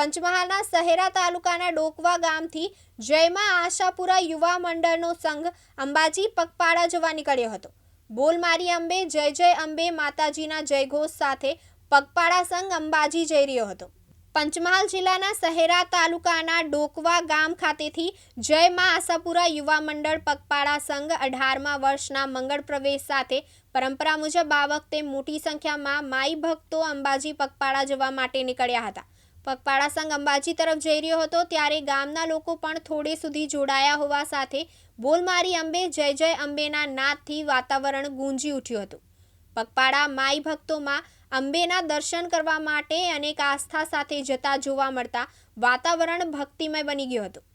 પંચમહાલના શહેરા તાલુકાના ડોકવા ગામથી જયમાં આશાપુરા યુવા મંડળનો સંઘ અંબાજી પગપાળા જવા નીકળ્યો હતો. બોલ મારી અંબે, જય જય અંબે, માતાજીના જયઘોષ સાથે પગપાળા સંઘ અંબાજી જઈ રહ્યો હતો. પંચમહાલ જિલ્લાના શહેરા તાલુકાના ડોકવા ગામ ખાતેથી જય મા આશાપુરા યુવા મંડળ પગપાળા સંઘ અઢારમા વર્ષના મંગળ પ્રવેશ સાથે પરંપરા મુજબ આ વખતે મોટી સંખ્યામાં માઈ ભક્તો અંબાજી પગપાળા જવા માટે નીકળ્યા હતા. પગપાળા સંઘ અંબાજી તરફ જઈ રહ્યો હતો ત્યારે ગામના લોકો પણ થોડે સુધી જોડાયા હોવા સાથે બોલમારી અંબે, જય જય અંબેના નાદથી વાતાવરણ ગુંજી ઉઠ્યું હતું. પગપાળા માઈ ભક્તોમાં અંબેના દર્શન કરવા માટે અનેક આસ્થા સાથે જતા જોવા મળતા વાતાવરણ ભક્તિમય બની ગયું હતું.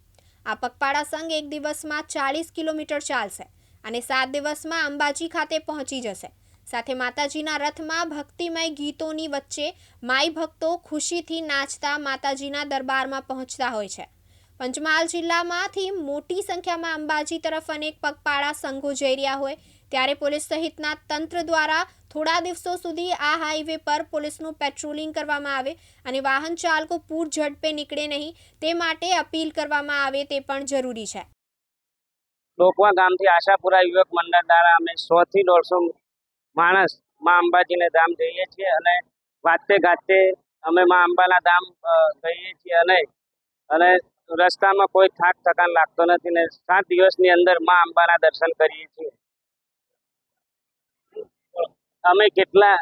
આ પગપાળા સંઘ એક દિવસમાં ચાલીસ કિલોમીટર ચાલશે અને સાત દિવસમાં અંબાજી ખાતે પહોંચી જશે. સાથે માતાજીના રથમાં ભક્તિમય ગીતોની વચ્ચે માઈ ભક્તો ખુશીથી નાચતા માતાજીના દરબારમાં પહોંચતા હોય છે. પંચમહાલ જિલ્લામાંથી મોટી સંખ્યામાં અંબાજી તરફ અનેક પગપાળા સંઘો જઈ રહ્યા હોય ત્યારે પોલીસ સહિતના તંત્ર દ્વારા થોડા દિવસો સુધી આ હાઈવે પર પોલીસનું પેટ્રોલિંગ કરવામાં આવે અને વાહન ચાલકો પૂર ઝડપે નીકળે નહીં તે માટે અપીલ કરવામાં આવે તે પણ જરૂરી છે. ડોકવા ગામથી આશાપુરા યુવક મંડળ દ્વારા અમે સો થી દોઢસો માણસમાં અંબાજીને ધામ જઈએ છીએ અને વાતે ગાતે અમે માં અંબાના ધામ જઈએ છીએ અને અને રસ્તામાં કોઈ થાક થકાન લાગતો નથી ને સાત દિવસની અંદરમાં અંબાના દર્શન કરીએ છીએ. અમે કેટલા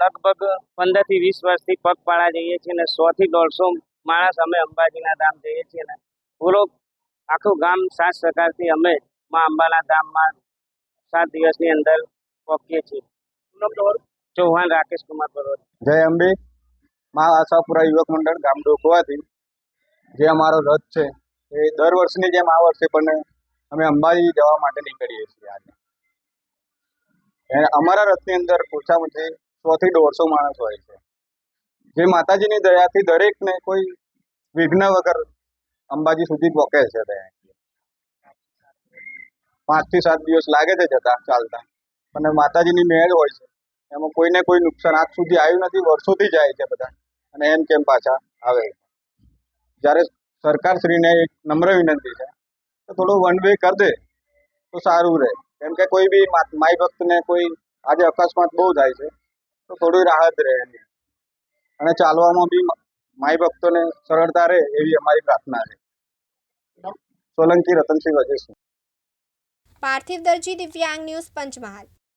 લગભગ પંદરથી વીસ વર્ષથી પગપાળા જઈએ છીએ ને સો થી દોઢસો માણસ અમે અંબાજીના ધામ જઈએ છીએ ને પૂરો આખું ગામ સાત સહકારથી અમે માં અંબાના ધામમાં સાત દિવસની અંદર પહોંચીએ છીએ. ચૌહાણ રાકેશ કુમાર પર્વત જય અંબે. મા આશાપુરા યુવક મંડળ ગામ ડોકવાથી જે અમારો રથ છે એ દર વર્ષની જેમ આ વર્ષે પણ અમે અંબાજી જવા માટે નીકળીએ છીએ આજે. અમારા રથની અંદર ઓછામાં ઓછી સો થી દોઢસો માણસ હોય છે. જે માતાજીની દયાથી દરેકને કોઈ વિઘ્ન વગર અંબાજી સુધી પહોંચે છે ત્યાં. પાંચથી સાત દિવસ લાગે છે જતા ચાલતા. અને માતાજીની મહેર હોય છે. એમાં કોઈને કોઈ નુકસાન આજ સુધી આવ્યું નથી, વર્ષોથી જાય છે બધા. અને એમ કેમ પાછા આવે? જ્યારે સરકારશ્રીને એક નમ્ર વિનંતી છે તો થોડો વન વે કરી દે, તો સારું રહે. કેમ કે કોઈ બી મા- માઈ ભક્તને કોઈ, આજે અકસ્માત બહુ થાય છે, તો થોડી રાહત રહે એની. અને ચાલવામાં બી માઈ ભક્તોને સરળતા રહે એવી અમારી પ્રાર્થના છે. સોલંકી રતનસિંહ વજેસિંહ પાર્થિવ દરજી, દિવ્યાંગ ન્યૂઝ પંચમહાલ.